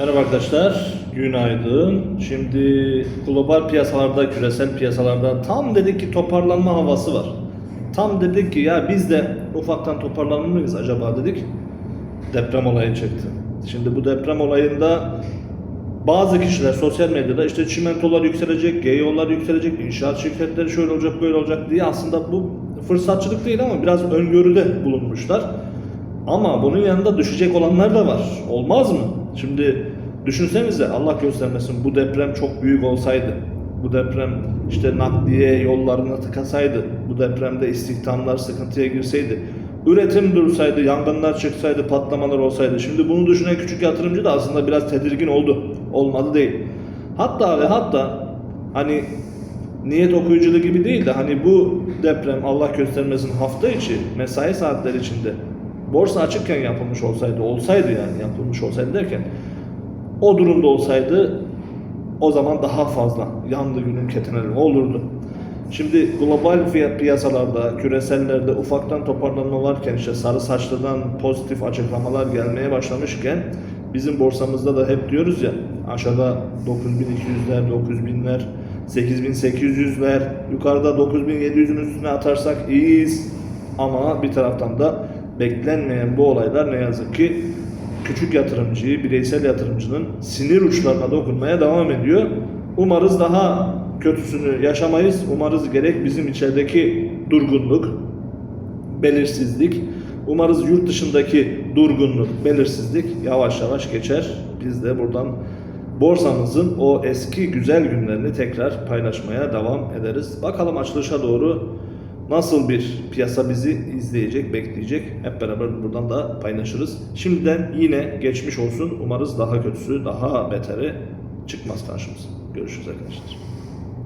Merhaba arkadaşlar, günaydın. Şimdi global piyasalarda, küresel piyasalarda tam dedik ki toparlanma havası var. Tam dedik ki ya biz de ufaktan toparlanmalıyız acaba dedik. Deprem olayı çıktı. Şimdi bu deprem olayında bazı kişiler sosyal medyada işte çimentolar yükselecek, GEO'lar yükselecek, inşaat şirketleri şöyle olacak, böyle olacak diye aslında bu fırsatçılık değil ama biraz öngörüde bulunmuşlar. Ama bunun yanında düşecek olanlar da var. Olmaz mı? Şimdi düşünsenize Allah göstermesin bu deprem çok büyük olsaydı. Bu deprem işte nakliye yollarına tıkasaydı. Bu depremde istihdamlar sıkıntıya girseydi. Üretim dursaydı, yangınlar çıksaydı, patlamalar olsaydı. Şimdi bunu düşünen küçük yatırımcı da aslında biraz tedirgin oldu. Olmadı değil. Hatta ve hatta hani niyet okuyuculuğu gibi değil de hani bu deprem Allah göstermesin hafta içi mesai saatleri içinde borsa açıkken yapılmış olsaydı olsaydı yani yapılmış olsaydı derken o durumda olsaydı o zaman daha fazla yandı günün keteneleri olurdu. Şimdi global fiyat piyasalarda, küresellerde ufaktan toparlanma varken işte sarı saçlıdan pozitif açıklamalar gelmeye başlamışken bizim borsamızda da hep diyoruz ya aşağıda 9200'ler, 9000'ler, 8800'ler, yukarıda 9700'ün üstüne atarsak iyiyiz. Ama bir taraftan da beklenmeyen bu olaylar ne yazık ki küçük yatırımcıyı, bireysel yatırımcının sinir uçlarına dokunmaya devam ediyor. Umarız daha kötüsünü yaşamayız. Umarız gerek bizim içerideki durgunluk, belirsizlik, umarız yurt dışındaki durgunluk, belirsizlik yavaş yavaş geçer. Biz de buradan borsamızın o eski güzel günlerini tekrar paylaşmaya devam ederiz. Bakalım açılışa doğru nasıl bir piyasa bizi izleyecek, bekleyecek. Hep beraber buradan da paylaşırız. Şimdiden yine geçmiş olsun. Umarız daha kötüsü, daha beteri çıkmaz karşımıza. Görüşürüz arkadaşlar.